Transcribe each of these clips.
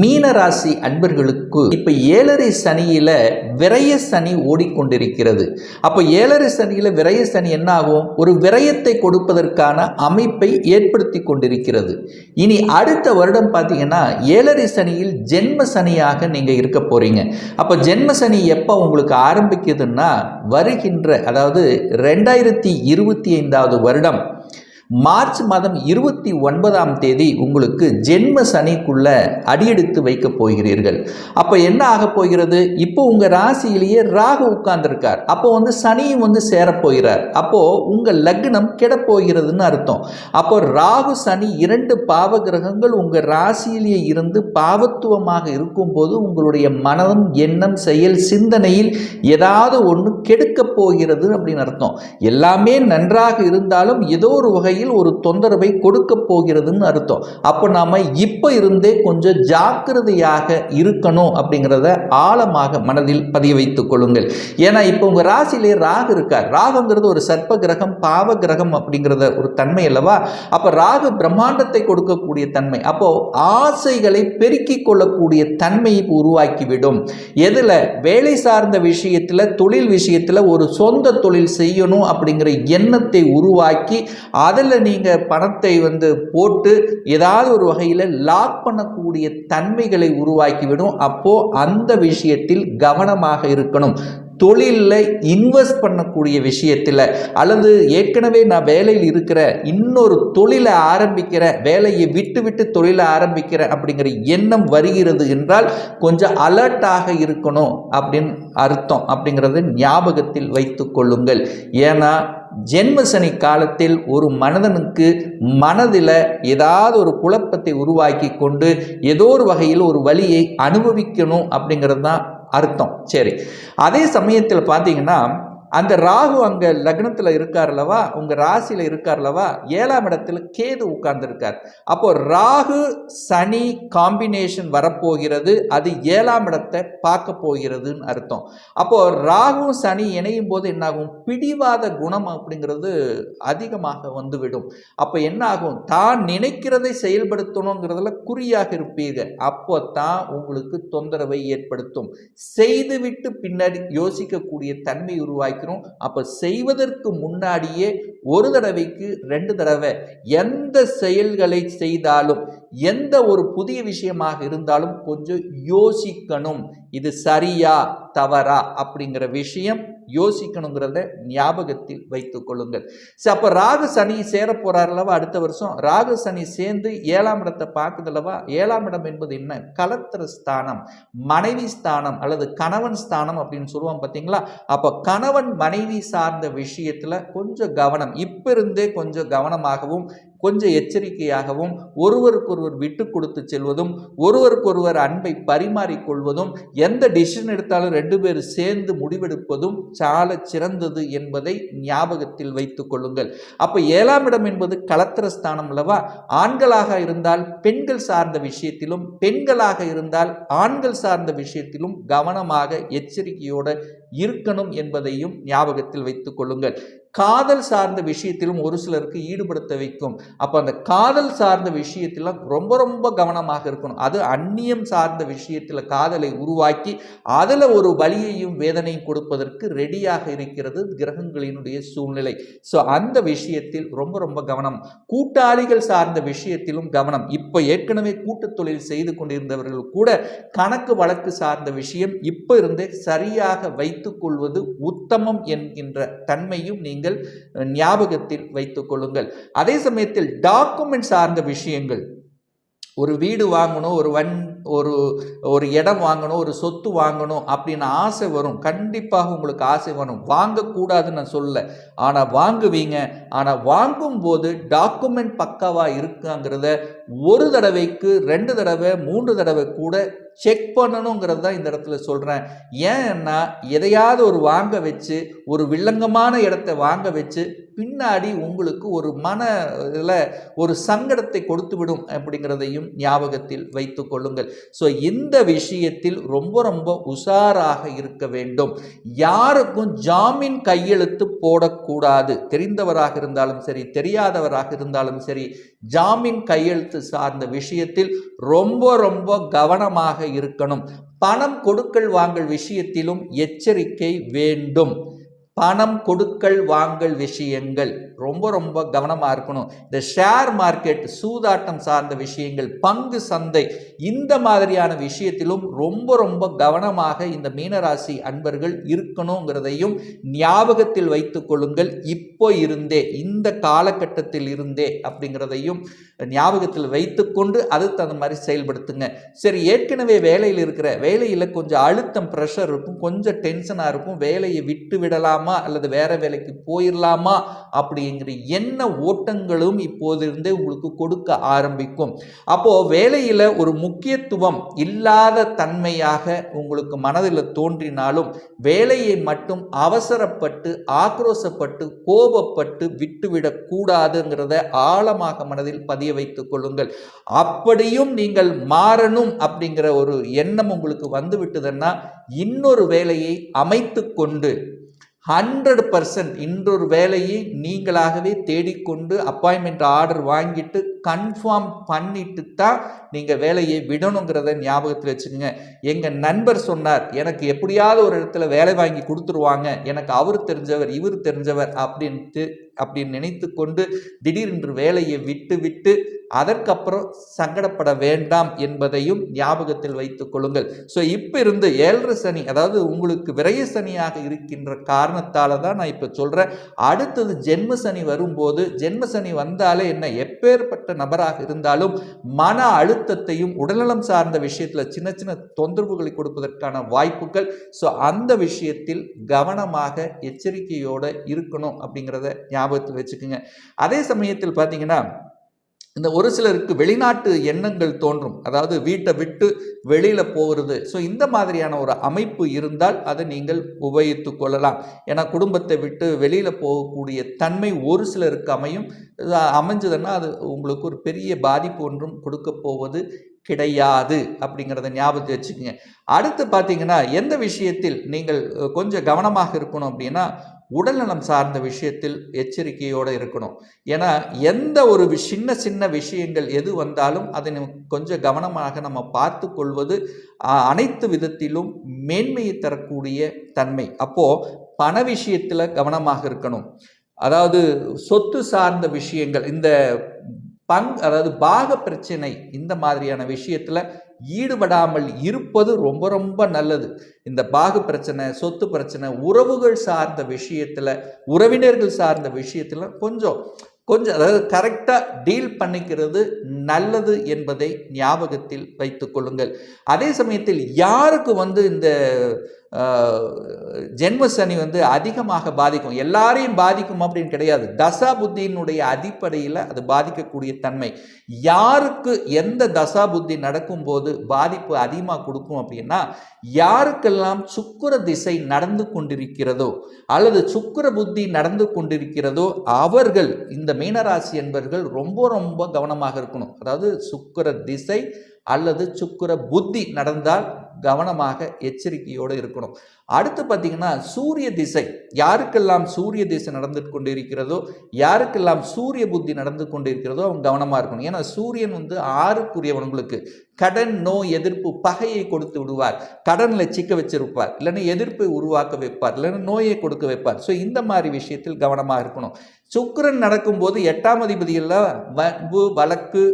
மீன ராசி அன்பர்களுக்கு இப்ப ஏழரை சனியில விரய சனி ஓடிக்கொண்டிருக்கிறது. அப்ப ஏழரை சனியில விரய சனி என்ன ஆகும் ஒரு விரயத்தை கொடுப்பதற்கான அமைப்பை ஏற்படுத்தி கொண்டிருக்கிறது. இனி அடுத்த வருடம் பார்த்தீங்கன்னா ஏழரை சனியில் ஜென்ம சனியாக நீங்க இருக்க போறீங்க. அப்ப ஜென்ம சனி எப்போ உங்களுக்கு ஆரம்பிக்குதுன்னா வருகின்ற அதாவது ரெண்டாயிரத்தி இருபத்தி ஐந்தாவது வருடம் மார்ச் மாதம் இருபத்தி ஒன்பதாம் தேதி உங்களுக்கு ஜென்ம சனிக்குள்ள அடியெடுத்து வைக்க போகிறீர்கள். அப்போ என்ன ஆக போகிறது? இப்போ உங்கள் ராசியிலேயே ராகு உட்கார்ந்துருக்கார். அப்போ வந்து சனியும் வந்து சேரப்போகிறார் அப்போ உங்கள் லக்னம் கெடப்போகிறதுன்னு அர்த்தம். அப்போ ராகு சனி இரண்டு பாவ கிரகங்கள் உங்கள் ராசியிலேயே இருந்து பாவத்துவமாக இருக்கும்போது உங்களுடைய மனதும் எண்ணம் செயல் சிந்தனையில் ஏதாவது ஒன்று கெடுக்கப் போகிறது அப்படின்னு அர்த்தம். எல்லாமே நன்றாக இருந்தாலும் ஏதோ ஒரு வகையில் ஒரு தொந்தரவை கொடுக்க போகிறதுன்னு அர்த்தம். அப்போ நாம் இப்போ இருந்தே கொஞ்சம் ஜாக்கிரதையாக இருக்கணும் அப்படிங்கிறத ஆழமாக மனதில் பதிய வைத்துக் கொள்ளுங்கள். ஏன்னா இப்போ உங்கள் ராசியிலே ராகு இருக்கார். ராகுங்கிறது ஒரு சர்ப்ப கிரகம் பாவ கிரகம் அப்படிங்கிறத ஒரு தன்மை அல்லவா? அப்போ ராகு பிரம்மாண்டத்தை கொடுக்கக்கூடிய தன்மை. அப்போ ஆசைகளை பெருக்கிக் கொள்ளக்கூடிய தன்மையை உருவாக்கிவிடும். எதில்? வேலை சார்ந்த விஷயத்தில் தொழில் விஷயத்தில் ஒரு சொந்த தொழில் செய்யணும் அப்படிங்கிற எண்ணத்தை உருவாக்கி அதில் நீங்கள் பணத்தை வந்து போட்டு ஏதாவது ஒரு வகையில் லாக் பண்ணக்கூடிய தன்மைகளை உருவாக்கிவிடும். அப்போது அந்த விஷயத்தில் கவனமாக இருக்கணும். தொழிலில் இன்வெஸ்ட் பண்ணக்கூடிய விஷயத்தில் அல்லது ஏற்கனவே நான் வேலையில் இருக்கிற இன்னொரு தொழிலை ஆரம்பிக்கிற வேலையை விட்டு விட்டு தொழிலை ஆரம்பிக்கிற அப்படிங்கிற எண்ணம் வருகிறது என்றால் கொஞ்சம் அலர்ட்டாக இருக்கணும் அப்படின்னு அர்த்தம் அப்படிங்கிறத ஞாபகத்தில் வைத்து கொள்ளுங்கள். ஏன்னா ஜென்மசனி காலத்தில் ஒரு மனிதனுக்கு மனதில் ஏதாவது ஒரு குழப்பத்தை உருவாக்கி கொண்டு ஏதோ ஒரு வகையில் ஒரு வழியை அனுபவிக்கணும் அப்படிங்கிறது தான் அர்த்தம். சரி. அதே சமயத்தில் பார்த்தீங்கன்னா அந்த ராகு அங்கே லக்னத்தில் இருக்கார் அல்லவா? உங்கள் ராசியில் இருக்கார் அல்லவா? ஏழாம் இடத்துல கேது உட்கார்ந்துருக்கார். அப்போது ராகு சனி காம்பினேஷன் வரப்போகிறது. அது ஏழாம் இடத்தை பார்க்க போகிறதுன்னு அர்த்தம். அப்போது ராகு சனி இணையும் போது என்னாகும்? பிடிவாத குணம் அப்படிங்கிறது அதிகமாக வந்துவிடும். அப்போ என்னாகும்? தான் நினைக்கிறதை செயல்படுத்தணுங்கிறதுல குறியாக இருப்பீர்கள். அப்போ தான் உங்களுக்கு தொந்தரவை ஏற்படுத்தும். செய்துவிட்டு பின்னாடி யோசிக்கக்கூடிய தன்மை உருவாக்கி வைக்கிறோம் அப்போ செய்வதற்கு முன்னாடியே ஒரு தடவைக்கு ரெண்டு தடவை எந்த செயல்களை செய்தாலும் எந்த ஒரு புதிய விஷயமாக இருந்தாலும் கொஞ்சம் யோசிக்கணும். இது சரியா தவறா அப்படிங்கிற விஷயம் யோசிக்கணுங்கிறத ஞாபகத்தில் வைத்து கொள்ளுங்கள். சரி அப்போ ராகு சனி சேர போறாருலவா அடுத்த வருஷம்? ராகு சனி சேர்ந்து ஏழாம் இடத்தை பார்க்குதுல்லவா ஏழாம் இடம் என்பது என்ன? கலத்திர ஸ்தானம் மனைவி ஸ்தானம் அல்லது கணவன் ஸ்தானம் அப்படின்னு சொல்லுவோம் பார்த்தீங்களா? அப்போ கணவன் மனைவி சார்ந்த விஷயத்தில் கொஞ்சம் கவனம். இப்போ இருந்தே கொஞ்சம் கவனமாகவும் கொஞ்சம் எச்சரிக்கையாகவும் ஒருவருக்கொருவர் விட்டு கொடுத்து செல்வதும் ஒருவருக்கொருவர் அன்பை பரிமாறிக்கொள்வதும் எந்த டிசிஷன் எடுத்தாலும் ரெண்டு பேர் சேர்ந்து முடிவெடுப்பதும் சால சிறந்தது என்பதை ஞாபகத்தில் வைத்துக் கொள்ளுங்கள். அப்போ ஏழாம் இடம் என்பது கலத்திர ஸ்தானம் அல்லவா? ஆண்களாக இருந்தால் பெண்கள் சார்ந்த விஷயத்திலும் பெண்களாக இருந்தால் ஆண்கள் சார்ந்த விஷயத்திலும் கவனமாக எச்சரிக்கையோடு இருக்கணும் என்பதையும் ஞாபகத்தில் வைத்துக் கொள்ளுங்கள். காதல் சார்ந்த விஷயத்திலும் ஒரு சிலருக்கு ஈடுபடுத்த வைக்கும். அப்போ அந்த காதல் சார்ந்த விஷயத்திலாம் ரொம்ப ரொம்ப கவனமாக இருக்கணும். அது அந்நியம் சார்ந்த விஷயத்தில் காதலை உருவாக்கி அதில் ஒரு வலியையும் வேதனையும் கொடுப்பதற்கு ரெடியாக இருக்கிறது கிரகங்களினுடைய சூழ்நிலை. ஸோ அந்த விஷயத்தில் ரொம்ப ரொம்ப கவனம். கூட்டாளிகள் சார்ந்த விஷயத்திலும் கவனம். இப்போ ஏற்கனவே கூட்டத் தொழில் செய்து கொண்டிருந்தவர்கள் கூட கணக்கு வழக்கு சார்ந்த விஷயம் இப்போ இருந்தே சரியாக வைத்து கொள்வது உத்தமம் என்கின்ற தன்மையும் நீங்கள் ஞாபகத்தில் வைத்துக் கொள்ளுங்கள். அதே சமயத்தில் டாக்குமெண்ட் சார்ந்த விஷயங்கள். ஒரு வீடு வாங்கணும் ஒரு வன் ஒரு ஒரு இடம் வாங்கணும் ஒரு சொத்து வாங்கணும் அப்படின்னு ஆசை வரும். கண்டிப்பாக உங்களுக்கு ஆசை வரும். வாங்கக்கூடாதுன்னு நான் சொல்ல ஆனால் வாங்குவீங்க. ஆனால் வாங்கும்போது டாக்குமெண்ட் பக்காவாக இருக்குங்கிறத ஒரு தடவைக்கு ரெண்டு தடவை மூன்று தடவை கூட செக் பண்ணணுங்கிறது தான் இந்த இடத்துல சொல்கிறேன் ஏன்னா எதையாவது ஒரு வாங்க வச்சு ஒரு வில்லங்கமான இடத்த வாங்க வச்சு பின்னாடி உங்களுக்கு ஒரு மன இதில் ஒரு சங்கடத்தை கொடுத்து விடும் அப்படிங்கிறதையும் ஞாபகத்தில் வைத்து கொள்ளுங்கள். ஸோ இந்த விஷயத்தில் ரொம்ப ரொம்ப உஷாராக இருக்க வேண்டும். யாருக்கும் ஜாமீன் கையெழுத்து போடக்கூடாது. தெரிந்தவராக இருந்தாலும் சரி தெரியாதவராக இருந்தாலும் சரி ஜாமீன் கையெழுத்து சார்ந்த விஷயத்தில் ரொம்ப ரொம்ப கவனமாக இருக்கணும். பணம் கொடுக்கல் வாங்கல் விஷயத்திலும் எச்சரிக்கை வேண்டும். பணம் கொடுக்கல் வாங்கல் விஷயங்கள். ரொம்ப ரொம்ப கவனமாக இருக்கணும். இந்த ஷேர் மார்க்கெட் சூதாட்டம் சார்ந்த விஷயங்கள் பங்கு சந்தை இந்த மாதிரியான விஷயத்திலும் ரொம்ப ரொம்ப கவனமாக இந்த மீனராசி அன்பர்கள் இருக்கணுங்கிறதையும் ஞாபகத்தில் வைத்துக் கொள்ளுங்கள். இப்போ இருந்தே இந்த காலகட்டத்தில் இருந்தே அப்படிங்கிறதையும் ஞாபகத்தில் வைத்துக்கொண்டு அதுக்கு தகுந்த மாதிரி செயல்படுத்துங்க. சரி ஏற்கனவே வேலையில் இருக்கிற வேலையில் கொஞ்சம் அழுத்தம் ப்ரெஷர் இருக்கும் கொஞ்சம் டென்ஷனாக இருக்கும் வேலையை விட்டு விடலாம் அல்லது வேற வேலைக்கு போயிடலாமா அப்படிங்கிற எண்ண ஓட்டங்களும் இப்போதிருந்தே உங்களுக்கு கொடுக்க ஆரம்பிக்கும். அப்போ வேலையில் ஒரு முக்கியத்துவம் இல்லாத தன்மையாக உங்களுக்கு மனதில் தோன்றினாலும் வேலையை மட்டும் அவசரப்பட்டு ஆக்ரோசப்பட்டு கோபப்பட்டு விட்டுவிடக் கூடாதுங்கிறத ஆழமாக மனதில் பதிய வைத்துக் கொள்ளுங்கள். அப்படியும் நீங்கள் மாறணும் அப்படிங்கிற ஒரு எண்ணம் உங்களுக்கு வந்துவிட்டதுன்னா இன்னொரு வேலையை அமைத்து கொண்டு ஹண்ட்ரட் பர்சன்ட் இன்றொரு வேலையை நீங்களாகவே தேடிக்கொண்டு அப்பாயின்மெண்ட் ஆர்டர் வாங்கிட்டு கன்ஃபார்ம் பண்ணிட்டு தான் நீங்கள் வேலையை விடணுங்கிறத ஞாபகத்தில் வச்சுக்கோங்க. எங்கள் நண்பர் சொன்னார் எனக்கு எப்படியாவது ஒரு இடத்துல வேலை வாங்கி கொடுத்துருவாங்க. எனக்கு அவர் தெரிஞ்சவர் இவர் தெரிஞ்சவர் அப்படின்ட்டு அப்படின்னு நினைத்து கொண்டு திடீரென்று வேலையை விட்டு விட்டு அதற்கப்புறம் சங்கடப்பட வேண்டாம் என்பதையும் ஞாபகத்தில் வைத்துக் கொள்ளுங்கள். ஸோ இப்போ இருந்து ஏழரை சனி அதாவது உங்களுக்கு விரைய சனியாக இருக்கின்ற காரணத்தால் தான் நான் இப்போ சொல்கிறேன் அடுத்தது ஜென்ம சனி வரும்போது ஜென்ம சனி வந்தாலே என்ன? எப்பேற்பட்ட நபராக இருந்தாலும் மன அழுத்தத்தையும் உடல்நலம் சார்ந்த விஷயத்தில் சின்ன சின்ன தொந்தரவுகளை கொடுப்பதற்கான வாய்ப்புகள். ஸோ அந்த விஷயத்தில் கவனமாக எச்சரிக்கையோடு இருக்கணும் அப்படிங்கிறத ஞாபகத்தில் வச்சுக்கோங்க. அதே சமயத்தில் பார்த்தீங்கன்னா இந்த ஒரு சிலருக்கு வெளிநாட்டு எண்ணங்கள் தோன்றும். அதாவது வீட்டை விட்டு வெளியில் போகிறது ஸோ இந்த மாதிரியான ஒரு அமைப்பு இருந்தால் அதை நீங்கள் உபயோகித்து கொள்ளலாம். ஏன்னா குடும்பத்தை விட்டு வெளியில் போகக்கூடிய தன்மை ஒரு சிலருக்கு அமையும். அமைஞ்சதுன்னா அது உங்களுக்கு ஒரு பெரிய பாதிப்பு ஒன்றும் கொடுக்க போவது கிடையாது அப்படிங்கிறத ஞாபகத்தை வச்சுக்கோங்க. அடுத்து பார்த்தீங்கன்னா எந்த விஷயத்தில் நீங்கள் கொஞ்சம் கவனமாக இருக்கணும் அப்படின்னா உடல்நலம் சார்ந்த விஷயத்தில் எச்சரிக்கையோடு இருக்கணும். ஏன்னா எந்த ஒரு சின்ன சின்ன விஷயங்கள் எது வந்தாலும் அதை கொஞ்சம் கவனமாக நம்ம பார்த்து கொள்வது அனைத்து விதத்திலும் மேன்மையை தரக்கூடிய தன்மை. அப்போது பண விஷயத்தில் கவனமாக இருக்கணும். அதாவது சொத்து சார்ந்த விஷயங்கள் இந்த பங் அதாவது பாக பிரச்சனை இந்த மாதிரியான விஷயத்தில் ஈடுபடாமல் இருப்பது ரொம்ப ரொம்ப நல்லது. இந்த பாகு பிரச்சனை சொத்து பிரச்சனை உறவுகள் சார்ந்த விஷயத்தில் உறவினர்கள் சார்ந்த விஷயத்தில் கொஞ்சம் கொஞ்சம் அதாவது கரெக்டாக டீல் பண்ணிக்கிறது நல்லது என்பதை ஞாபகத்தில் வைத்து கொள்ளுங்கள். அதே சமயத்தில் யாருக்கு வந்து இந்த ஜென்மசனி ஜென்ம சனி வந்து அதிகமாக பாதிக்கும்? எல்லாரையும் பாதிக்கும் அப்படின்னு கிடையாது. தசா புத்தியினுடைய அடிப்படையில் அது பாதிக்கக்கூடிய தன்மை. யாருக்கு எந்த தசா புத்தி நடக்கும்போது பாதிப்பு அதிகமாக கொடுக்கும் அப்படின்னா யாருக்கெல்லாம் சுக்கிர திசை நடந்து கொண்டிருக்கிறதோ அல்லது சுக்கிர புத்தி நடந்து கொண்டிருக்கிறதோ அவர்கள் இந்த மீனராசி என்பவர்கள் ரொம்ப ரொம்ப கவனமாக இருக்கணும். அதாவது சுக்கர திசை அல்லது சுக்கிர புத்தி நடந்தால் கவனமாக எச்சரிக்கையோடு இருக்கணும். அடுத்து பார்த்தீங்கன்னா சூரிய திசை. யாருக்கெல்லாம் சூரிய திசை நடந்து கொண்டிருக்கிறதோ யாருக்கெல்லாம் சூரிய புத்தி நடந்து கொண்டு இருக்கிறதோ அவங்க கவனமாக இருக்கணும். ஏன்னா சூரியன் வந்து ஆறுக்குரியவனுங்களுக்கு கடன் நோய் எதிர்ப்பு பகையை கொடுத்து விடுவார். கடனில் சிக்க வச்சிருப்பார். இல்லைன்னா எதிர்ப்பை உருவாக்க வைப்பார். இல்லைன்னா நோயை கொடுக்க வைப்பார். ஸோ இந்த மாதிரி விஷயத்தில் கவனமாக இருக்கணும். சுக்கிரன் நடக்கும்போது எட்டாம் அதிபதியில் வம்பு வழக்கு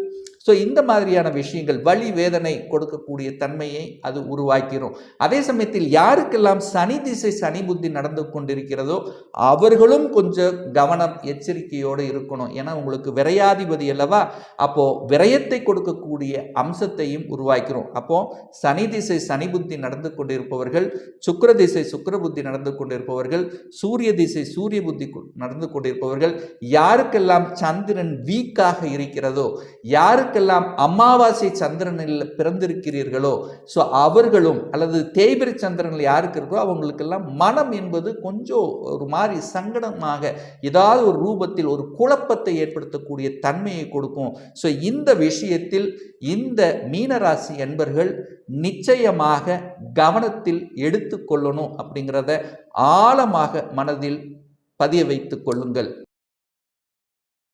ஸோ இந்த மாதிரியான விஷயங்கள் வலி வேதனை கொடுக்கக்கூடிய தன்மையை அது உருவாக்கிறோம் அதே சமயத்தில் யாருக்கெல்லாம் சனி திசை சனி புத்தி நடந்து கொண்டிருக்கிறதோ அவர்களும் கொஞ்சம் கவனம் எச்சரிக்கையோடு இருக்கணும். ஏன்னா உங்களுக்கு விரையாதிபதி அல்லவா? அப்போ விரயத்தை கொடுக்கக்கூடிய அம்சத்தையும் உருவாக்கிறோம் அப்போது சனி திசை சனி புத்தி நடந்து கொண்டிருப்பவர்கள் சுக்கர திசை சுக்கிர புத்தி நடந்து கொண்டிருப்பவர்கள் சூரிய திசை சூரிய புத்தி நடந்து கொண்டிருப்பவர்கள் யாருக்கெல்லாம் சந்திரன் வீக்காக இருக்கிறதோ யாருக்கு யாருக்கெல்லாம் அமாவாசை சந்திரனில் பிறந்திருக்கிறீர்களோ ஸோ அவர்களும் அல்லது தேய்பிரி சந்திரனில் யாருக்கு இருக்கோ அவங்களுக்கெல்லாம் மனம் என்பது கொஞ்சம் ஒரு மாதிரி சங்கடமாக ஏதாவது ஒரு ரூபத்தில் ஒரு குழப்பத்தை ஏற்படுத்தக்கூடிய தன்மையை கொடுக்கும். ஸோ இந்த விஷயத்தில் இந்த மீனராசி என்பர்கள் நிச்சயமாக கவனத்தில் எடுத்துக்கொள்ளணும் அப்படிங்கிறத ஆழமாக மனதில் பதிய வைத்துக் கொள்ளுங்கள்.